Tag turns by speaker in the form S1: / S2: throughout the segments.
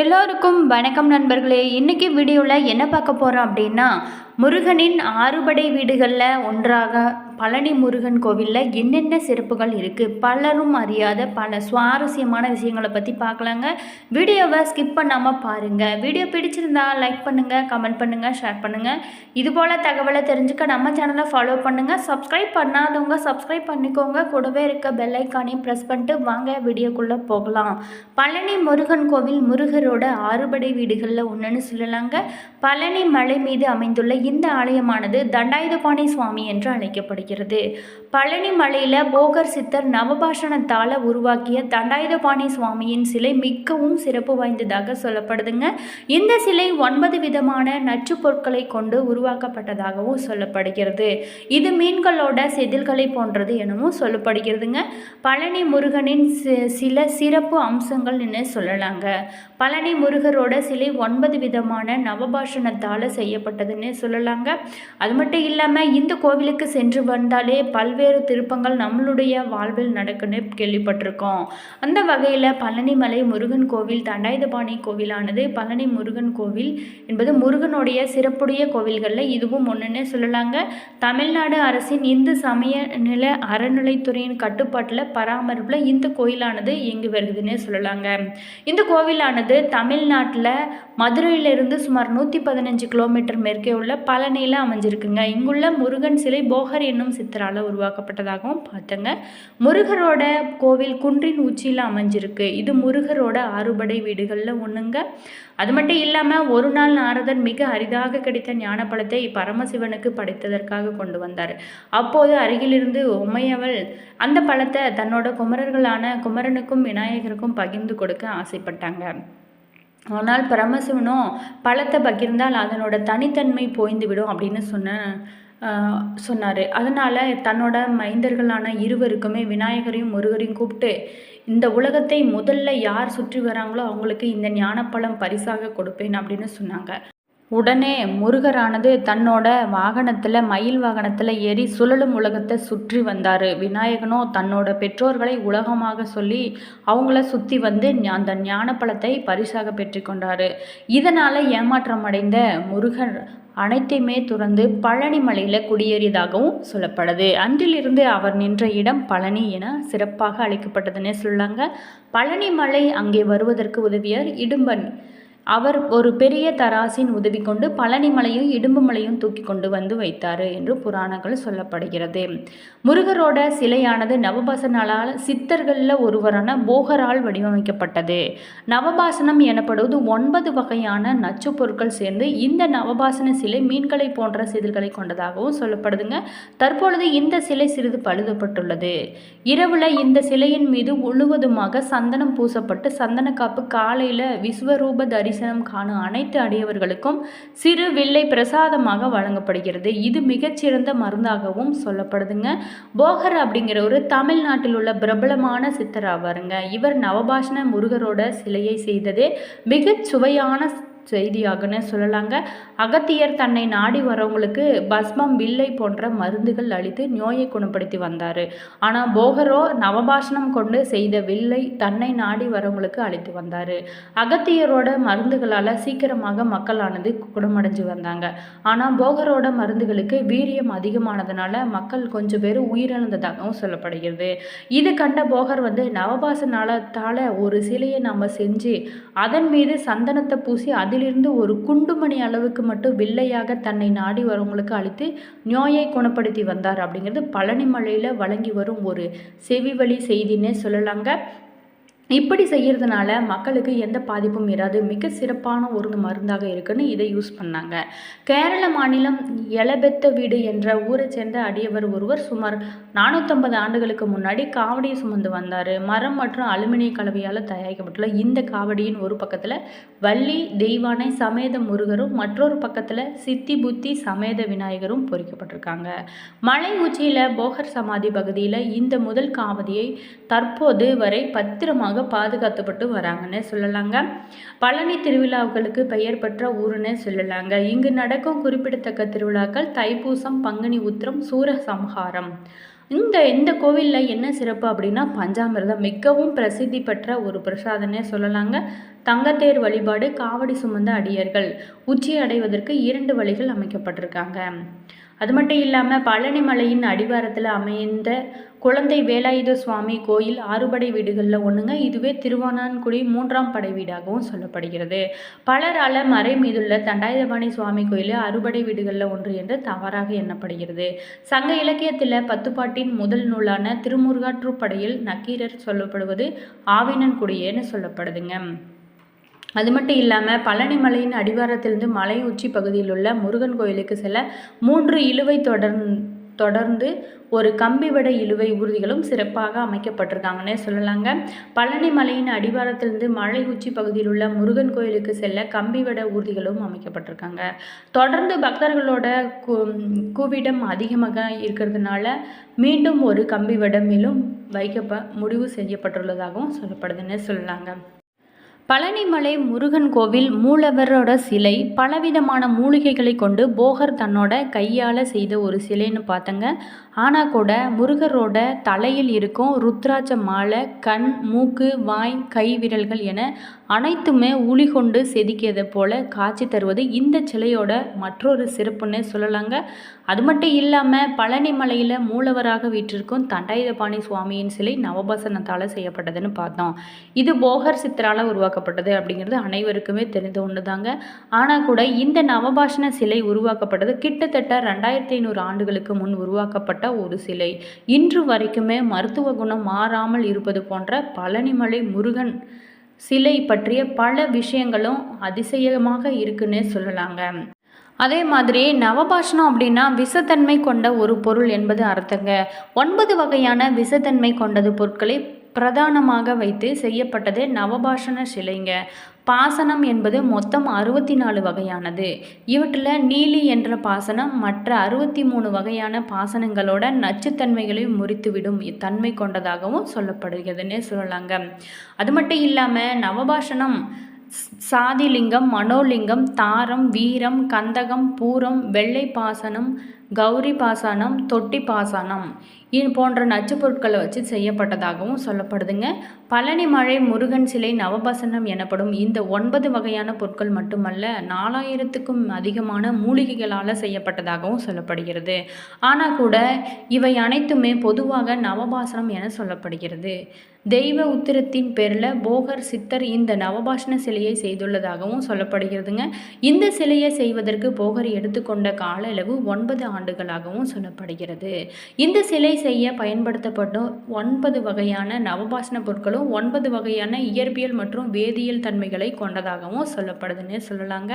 S1: எல்லோருக்கும் வணக்கம் நண்பர்களே. இன்றைக்கி வீடியோவில் என்ன பார்க்க போகிறோம் அப்படின்னா முருகனின் ஆறுபடை வீடுகளில் ஒன்றாக பழனி முருகன் கோவிலில் என்னென்ன சிறப்புகள் இருக்குது பலரும் அறியாத பல சுவாரஸ்யமான விஷயங்களை பற்றி பார்க்கலாங்க வீடியோவை ஸ்கிப் பண்ணாமல் பாருங்கள் வீடியோ பிடிச்சிருந்தா லைக் பண்ணுங்கள் கமெண்ட் பண்ணுங்கள் ஷேர் பண்ணுங்கள் இதுபோல் தகவலை தெரிஞ்சுக்க நம்ம சேனலை ஃபாலோ பண்ணுங்கள் சப்ஸ்கிரைப் பண்ணாதவங்க சப்ஸ்கிரைப் பண்ணிக்கோங்க. கூடவே இருக்க பெல்லைக்கானையும் ப்ரெஸ் பண்ணிட்டு வாங்க வீடியோக்குள்ளே போகலாம். பழனி முருகன் கோவில் முருகரோட ஆறுபடை வீடுகளில் ஒன்றுன்னு சொல்லலாங்க. பழனி மலை மீது அமைந்துள்ள இந்த ஆலயமானது தண்டாயுதபாணி சுவாமி என்று அழைக்கப்படுகிறது. பழனி மலையில் போகர் சித்தர் நவபாஷணத்தால் உருவாக்கிய தண்டாயுதபாணி சுவாமியின் சிலை மிகவும் சிறப்பு வாய்ந்ததாக சொல்லப்படுதுங்க. இந்த சிலை ஒன்பது விதமான நச்சு பொருட்களை கொண்டு உருவாக்கப்பட்டதாகவும் சொல்லப்படுகிறது. இது மீன்களோட செதில்களை போன்றது எனவும் சொல்லப்படுகிறதுங்க. பழனி முருகனின் சில சிறப்பு அம்சங்கள்னு சொல்லலாங்க. பழனி முருகரோட சிலை ஒன்பது விதமான நவபாஷணத்தால் செய்யப்பட்டதுன்னு சொல்லலாங்க. அது மட்டும் இல்லாமல் இந்த கோவிலுக்கு சென்று வந்தாலே பல்வேறு திருப்பங்கள் நம்மளுடைய வாழ்வில் நடக்குன்னு கேள்விப்பட்டிருக்கோம். அந்த வகையில் பழனிமலை முருகன் கோவில் தண்டாயுதபாணி கோவிலானது பழனி முருகன் கோவில் என்பது முருகனுடைய சிறப்புடைய கோவில்களில் இதுவும் ஒன்றுன்னு சொல்லலாங்க. தமிழ்நாடு அரசின் இந்து சமய நில அறநிலைத்துறையின் கட்டுப்பாட்டில் பராமரிப்பில் இந்த கோயிலானது இயங்கி வருதுன்னே சொல்லலாங்க. இந்த கோவிலானது தமிழ்நாட்டில் மதுரையிலிருந்து சுமார் நூற்றி பதினஞ்சு கிலோமீட்டர் மேற்கே உள்ள பழனியில் அமைஞ்சிருக்குங்க. இங்குள்ள முருகன் சிலை போகர் என்னும் சித்தரால் உருவாக்கப்பட்டதாகவும் பார்த்தங்க. முருகரோட கோவில் குன்றின் உச்சியில் அமைஞ்சிருக்கு. இது முருகரோட ஆறுபடை வீடுகளில் ஒன்றுங்க அது மட்டும் இல்லாமல் ஒரு நாள் நாரதன் மிக அரிதாக கிடைத்த ஞானப்பழத்தை பரமசிவனுக்கு படைத்ததற்காக கொண்டு வந்தார். அப்போது அருகிலிருந்து உமையவள் அந்த பழத்தை தன்னோட குமரர்களான குமரனுக்கும் விநாயகருக்கும் பகிர்ந்து கொடுக்க ஆசைப்பட்டாங்க. ஆனால் பரமசிவனும் பழத்தை பகிர்ந்தால் அதனோட தனித்தன்மை போய்ந்துவிடும் அப்படின்னு சொன்ன சொன்னார். அதனால் தன்னோட மைந்தர்களான இருவருக்குமே விநாயகரையும் முருகரையும் கூப்பிட்டு இந்த உலகத்தை முதல்ல யார் சுற்றி வராங்களோ அவங்களுக்கு இந்த ஞானப்பழம் பரிசாக கொடுப்பேன் அப்படின்னு சொன்னாங்க. உடனே முருகரானது தன்னோட வாகனத்தில் மயில் வாகனத்தில் ஏறி சுழலும் உலகத்தை சுற்றி வந்தார். விநாயகனும் தன்னோட பெற்றோர்களை உலகமாக சொல்லி அவங்கள சுற்றி வந்து அந்த அந்த ஞானப்பழத்தை பரிசாக பெற்றுக்கொண்டார் இதனால் ஏமாற்றம் அடைந்த முருகர் அனைத்தையுமே துறந்து பழனி மலையில் குடியேறியதாகவும் சொல்லப்படுது. அன்றிலிருந்து அவர் நின்ற இடம் பழனி என சிறப்பாக அழைக்கப்பட்டதுன்னே சொல்லாங்க பழனி மலை அங்கே வருவதற்கு உதவியார் இடும்பன். அவர் ஒரு பெரிய தராசின் உதவி கொண்டு பழனிமலையும் இடும்பு மலையும் தூக்கி கொண்டு வந்து வைத்தார் என்று புராணங்கள் சொல்லப்படுகிறது. முருகரோட சிலையானது நவபாசனாலால் சித்தர்களில் ஒருவரான போகரால் வடிவமைக்கப்பட்டது. நவபாசனம் எனப்படுவது ஒன்பது வகையான நச்சு பொருட்கள் சேர்ந்து இந்த நவபாசன சிலை மீன்களை போன்ற சிதில்களை கொண்டதாகவும் சொல்லப்படுதுங்க. தற்பொழுது இந்த சிலை சிறிது பழுதப்பட்டுள்ளது. இரவுல இந்த சிலையின் மீது முழுவதுமாக சந்தனம் பூசப்பட்டு சந்தனக்காப்பு காலையில் விஸ்வரூப தரிசனம் காணும் அனைத்து அடியவர்களுக்கும் சிறு வில்லை பிரசாதமாக வழங்கப்படுகிறது. இது மிகச்சிறந்த மருந்தாகவும் சொல்லப்படுதுங்க. போகர் அப்படிங்கிற ஒரு தமிழ்நாட்டில் உள்ள பிரபலமான சித்தர் ஆவாருங்க. இவர் நவபாஷண முருகரோட சிலையை செய்ததே மிகச் சுவையான செய்தியாகனே சொல்லலாங்க. அகத்தியர் தன்னை நாடி வரவங்களுக்கு பஸ்மம் வில்லை போன்ற மருந்துகள் அளித்து நோயை குணப்படுத்தி வந்தார். ஆனால் போகரோ நவபாஷணம் கொண்டு செய்த வில்லை தன்னை நாடி வரவங்களுக்கு அளித்து வந்தார். அகத்தியரோட மருந்துகளால் சீக்கிரமாக மக்களானது குணமடைஞ்சு வந்தாங்க. ஆனால் போகரோட மருந்துகளுக்கு வீரியம் அதிகமானதுனால மக்கள் கொஞ்சம் பேர் உயிரிழந்ததாகவும் சொல்லப்படுகிறது. இது கண்ட போகர் வந்து நவபாசனாலத்தால் ஒரு சிலையை நம்ம செஞ்சு அதன் மீது சந்தனத்தை பூசி அதிலிருந்து ஒரு குண்டுமணி அளவுக்கு மட்டும் வில்லையாக தன்னை நாடி வரவங்களுக்கு அளித்து நோயை குணப்படுத்தி வந்தார் அப்படிங்கிறது பழனி மலையில் வழங்கி வரும் ஒரு செவிவழி செய்தின்னே சொல்லலாங்க. இப்படி செய்கிறதுனால மக்களுக்கு எந்த பாதிப்பும் இராது. மிக சிறப்பான ஒரு மருந்தாக இருக்குன்னு இதை யூஸ் பண்ணாங்க. கேரள மாநிலம் எலபெத்த வீடு என்ற ஊரை சேர்ந்த அடியவர் ஒருவர் சுமார் நானூற்றம்பது ஆண்டுகளுக்கு முன்னாடி காவடியை சுமந்து வந்தார். மரம் மற்றும் அலுமினிய கலவையால் தயாரிக்கப்பட்டுள்ள இந்த காவடியின் ஒரு பக்கத்தில் வள்ளி தெய்வானை சமேத முருகரும் மற்றொரு பக்கத்தில் சித்தி புத்தி சமேத விநாயகரும் பொறிக்கப்பட்டிருக்காங்க. மலை உச்சியில் போகர் சமாதி பகுதியில் இந்த முதல் காவடியை தற்போது வரை பத்திரமாக பாதுகாத்துப்பட்டு வராங்கன்னு சொல்லலாங்க. பழனி திருவிழாக்களுக்கு பெயர் பெற்ற ஊருன்னு சொல்லலாங்க. இங்கு நடக்கும் குறிப்பிடத்தக்க திருவிழாக்கள் தைப்பூசம் பங்குனி உத்திரம் சூரசம்ஹாரம். இந்த இந்த கோவிலில் என்ன சிறப்பு அப்படின்னா பஞ்சாமிர்தம் மிகவும் பிரசித்தி பெற்ற ஒரு பிரசாதனே சொல்லலாங்க. தங்கத்தேர் வழிபாடு காவடி சுமந்த அடியர்கள் உச்சி அடைவதற்கு இரண்டு வழிகள் அமைக்கப்பட்டிருக்காங்க. அது மட்டும் இல்லாமல் பழனி மலையின் அடிவாரத்தில் அமைந்த குழந்தை வேலாயுத சுவாமி கோயில் ஆறுபடை வீடுகளில் ஒன்றுங்க இதுவே திருவானான்குடி மூன்றாம் படை வீடாகவும் சொல்லப்படுகிறது. பலரால் மறை மீதுள்ள தண்டாயுதபாணி சுவாமி கோயில் அறுபடை வீடுகளில் ஒன்று என்று தவறாக எண்ணப்படுகிறது. சங்க இலக்கியத்தில் பத்துப்பாட்டின் முதல் நூலான திருமுருகாற்றுப்படையில் நக்கீரர் சொல்லப்படுவது ஆவினன்குடியேன்னு சொல்லப்படுதுங்க. அது மட்டும் இல்லாமல் பழனி மலையின் அடிவாரத்திலிருந்து மலை உச்சி பகுதியில் உள்ள முருகன் கோயிலுக்கு செல்ல மூன்று இழுவை தொடர் தொடர்ந்து ஒரு கம்பிவட இழுவை ஊர்திகளும் சிறப்பாக அமைக்கப்பட்டிருக்காங்கன்னே சொல்லலாங்க. பழனி மலையின் அடிவாரத்திலிருந்து மலை உச்சி பகுதியில் உள்ள முருகன் கோயிலுக்கு செல்ல கம்பிவட ஊர்திகளும் அமைக்கப்பட்டிருக்காங்க. தொடர்ந்து பக்தர்களோட கூவிடம் அதிகமாக இருக்கிறதுனால மீண்டும் ஒரு கம்பிவடம் மேலும் வைக்கப்ப முடிவு செய்யப்பட்டுள்ளதாகவும் சொல்லப்படுதுன்னு சொல்லலாங்க. பழனிமலை முருகன் கோவில் மூலவரோட சிலை பலவிதமான மூலிகைகளை கொண்டு போகர் தன்னோட கையால் செய்த ஒரு சிலைன்னு பார்த்தங்க ஆனால் கூட முருகரோட தலையில் இருக்கும் ருத்ராட்ச மாலை கண் மூக்கு வாய் கை விரல்கள் என அனைத்துமே உளி கொண்டு செதுக்கியதை போல காட்சி தருவது இந்த சிலையோட மற்றொரு சிறப்புன்னு சொல்லலாங்க. அது மட்டும் இல்லாமல் பழனி மலையில் மூலவராக வீற்றிருக்கும் தண்டாயுதபாணி சுவாமியின் சிலை நவபாசனத்தால் செய்யப்பட்டதுன்னு பார்த்தோம். இது போகர் சித்தரால் உருவாக்கப்பட்டது அப்படிங்கிறது அனைவருக்குமே தெரிந்த ஒன்று தாங்க ஆனால் கூட இந்த நவபாஷண சிலை உருவாக்கப்பட்டது கிட்டத்தட்ட ரெண்டாயிரத்தி ஐநூறு ஆண்டுகளுக்கு முன் உருவாக்கப்பட்ட ஒரு சிலை. இன்று வரைக்குமே மருத்துவ குணம் மாறாமல் இருப்பது போன்ற பழனிமலை முருகன் சிலை பற்றிய பல விஷயங்களும் அதிசயமாக இருக்குன்னு சொல்லலாங்க. அதே மாதிரி நவபாஷணம் அப்படின்னா விஷத்தன்மை கொண்ட ஒரு பொருள் என்பது அர்த்தங்க. ஒன்பது வகையான விஷத்தன்மை கொண்டது பொருட்களை பிரதானமாக வைத்து செய்யப்பட்டது நவபாஷண சிலைங்க. பாசனம் என்பது மொத்தம் அறுபத்தி நாலு வகையானது. இவற்றில் நீலி என்ற பாசனம் மற்ற அறுபத்தி மூணு வகையான பாசனங்களோட நச்சுத்தன்மைகளையும் முறித்துவிடும் தன்மை கொண்டதாகவும் சொல்லப்படுகிறதுன்னே சொல்லலாங்க. அது மட்டும் இல்லாமல் நவபாஷணம் சாதிலிங்கம் மனோலிங்கம் தாரம் வீரம் கந்தகம் பூரம் வெள்ளை பாசனம் கௌரி பாசானம் தொட்டி பாசானம் இது போன்ற நச்சு பொருட்களை வச்சு செய்யப்பட்டதாகவும் சொல்லப்படுதுங்க. பழனி மழை முருகன் சிலை நவபசனம் எனப்படும் இந்த ஒன்பது வகையான பொருட்கள் மட்டுமல்ல நாலாயிரத்துக்கும் அதிகமான மூலிகைகளால் செய்யப்பட்டதாகவும் சொல்லப்படுகிறது. ஆனால் கூட இவை அனைத்துமே பொதுவாக நவபாசனம் என சொல்லப்படுகிறது. தெய்வ உத்திரத்தின் பேரில் போகர் சித்தர் இந்த நவபாஷண சிலையை செய்துள்ளதாகவும் சொல்லப்படுகிறதுங்க. இந்த சிலையை செய்வதற்கு போகர் எடுத்துக்கொண்ட கால அளவு ஒன்பது ஆண்டுகளாகவும் சொல்லப்படுகிறது. இந்த சிலை செய்ய பயன்படுத்தப்படும் ஒன்பது வகையான நவபாசன பொருட்களும் ஒன்பது வகையான இயற்பியல் மற்றும் வேதியியல் தன்மைகளை கொண்டதாகவும் சொல்லப்படுதுன்னு சொல்லலாங்க.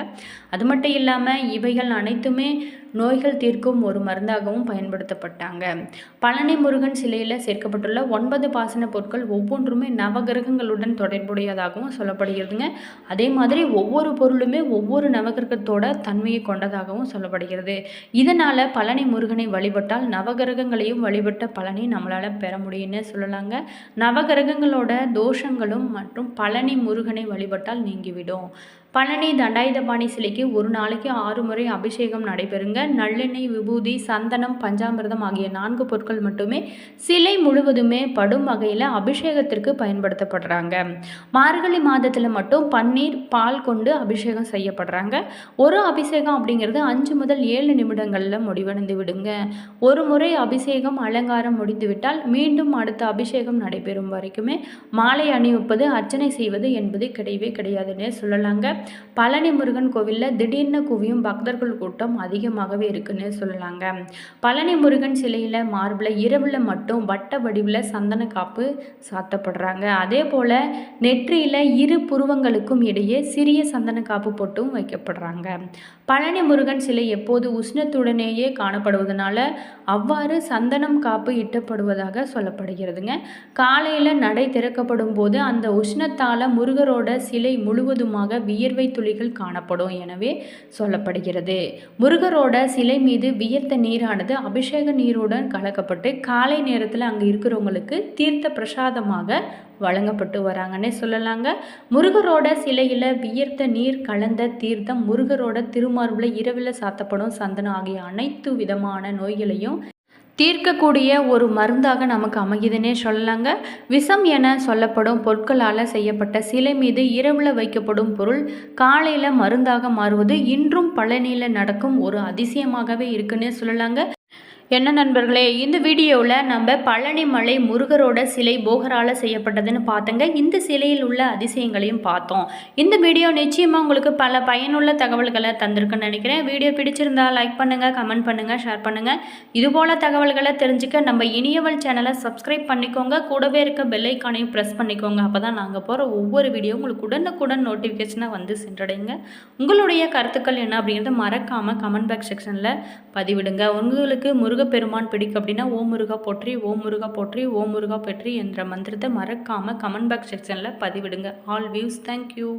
S1: அது மட்டும் இல்லாமல் இவைகள் அனைத்துமே நோய்கள் தீர்க்கும் ஒரு மருந்தாகவும் பயன்படுத்தப்பட்டாங்க. பழனி முருகன் சிலையில் சேர்க்கப்பட்டுள்ள ஒன்பது பாசன பொருட்கள் ஒவ்வொன்றுமே நவகிரகங்களுடன் தொடர்புடையதாகவும் சொல்லப்படுகிறதுங்க. அதே மாதிரி ஒவ்வொரு பொருளுமே ஒவ்வொரு நவகிரகத்தோட தன்மையை கொண்டதாகவும் சொல்லப்படுகிறது. இதனால் பழனி முருகனை வழிபட்டால் நவகிரகங்களையும் வழிபட்ட பலனை நம்மளால் பெற முடியும்னு சொல்லலாங்க. நவகிரகங்களோட தோஷங்களும் மற்றும் பழனி முருகனை வழிபட்டால் நீங்கிவிடும். பழனி தண்டாயுதபாணி சிலைக்கு ஒரு நாளைக்கு ஆறு முறை அபிஷேகம் நடைபெறுங்க. நல்லெண்ணெய் விபூதி சந்தனம் பஞ்சாமிர்தம் ஆகிய நான்கு பொருட்கள் மட்டுமே சிலை முழுவதுமே படும் வகையில் அபிஷேகத்திற்கு பயன்படுத்தப்படுறாங்க. மார்கழி மாதத்தில் மட்டும் பன்னீர் பால் கொண்டு அபிஷேகம் செய்யப்படுறாங்க. ஒரு அபிஷேகம் அப்படிங்கிறது அஞ்சு முதல் ஏழு நிமிடங்களில் முடிவடைந்து விடுங்க. ஒரு முறை அபிஷேகம் அலங்காரம் முடிந்துவிட்டால் மீண்டும் அடுத்த அபிஷேகம் நடைபெறும் வரைக்குமே மாலை அணிவிப்பது அர்ச்சனை செய்வது என்பது கிடையவே கிடையாதுன்னு சொல்லலாங்க. பழனி முருகன் கோவிலில் திடீர்னு குவியும் பக்தர்கள் கூட்டம் அதிகமாகவே இருக்குன்னு சொல்லலாங்க. பழனி முருகன் சிலையில் மார்பில் இரவில் மட்டும் வட்ட வடிவில் சந்தன காப்பு சாத்தப்படுறாங்க. அதே போல் நெற்றியில் இரு புருவங்களுக்கும் இடையே சிறிய சந்தன காப்பு போட்டும் வைக்கப்படுறாங்க. பழனி முருகன் சிலை எப்போது உஷ்ணத்துடனேயே காணப்படுவதனால அவ்வாறு சந்தனம் காப்பு இட்டப்படுவதாக சொல்லப்படுகிறதுங்க. காலையில் நடை திறக்கப்படும் போது அந்த உஷ்ணத்தால் முருகரோட சிலை முழுவதுமாக வியர்வை துளிகள் காணப்படும் எனவே சொல்லப்படுகிறது. முருகரோட சிலை மீது வியர்த்த நீரானது அபிஷேக நீருடன் கலக்கப்பட்டு காலை நேரத்தில் அங்கே இருக்கிறவங்களுக்கு தீர்த்த பிரசாதமாக வழங்கப்பட்டு வராங்கன்னே சொல்லலாங்க. முருகரோட சிலையில் வியர்த்த நீர் கலந்த தீர்த்தம் முருகரோட திருமார்பில் இரவில் சாத்தப்படும் சந்தனம் ஆகிய அனைத்து விதமான நோய்களையும் தீர்க்கக்கூடிய ஒரு மருந்தாக நமக்கு அமையுதுன்னே சொல்லலாங்க. விஷம் என சொல்லப்படும் பொருட்களால் செய்யப்பட்ட சிலை மீது இரவில் வைக்கப்படும் பொருள் காலையில் மருந்தாக மாறுவது இன்றும் பழனியில் நடக்கும் ஒரு அதிசயமாகவே இருக்குன்னே சொல்லலாங்க. என்ன நண்பர்களே இந்த வீடியோவில் நம்ம பழனி மலை முருகரோட சிலை போகரால் செய்யப்பட்டதுன்னு பார்த்தங்க இந்த சிலையில் உள்ள அதிசயங்களையும் பார்த்தோம். இந்த வீடியோ நிச்சயமாக உங்களுக்கு பல பயனுள்ள தகவல்களை தந்திருக்குன்னு நினைக்கிறேன். வீடியோ பிடிச்சிருந்தா லைக் பண்ணுங்கள் கமெண்ட் பண்ணுங்கள் ஷேர் பண்ணுங்கள் இதுபோல் தகவல்களை தெரிஞ்சுக்க நம்ம இனியவள் சேனலை சப்ஸ்கிரைப் பண்ணிக்கோங்க. கூடவே இருக்க பெல்லைக்கானையும் ப்ரெஸ் பண்ணிக்கோங்க. அப்போ தான் நாங்கள் போகிற ஒவ்வொரு வீடியோ உங்களுக்கு உடனுக்குடன் நோட்டிஃபிகேஷனாக வந்து சென்றடைங்க. உங்களுடைய கருத்துக்கள் என்ன அப்படிங்கிறத மறக்காமல் கமெண்ட் பாக்ஸ் செக்ஷனில் பதிவிடுங்க. உங்களுக்கு முருகப்பெருமான் பிடிக்கும் அப்படின்னா ஓம் முருகா போற்றி ஓம் முருகா போற்றி ஓம் முருகா போற்றி என்ற மந்திரத்தை மறக்காமல் கமெண்ட் பாக்ஸ் செக்ஷனில் பதிவிடுங்க. All views thank you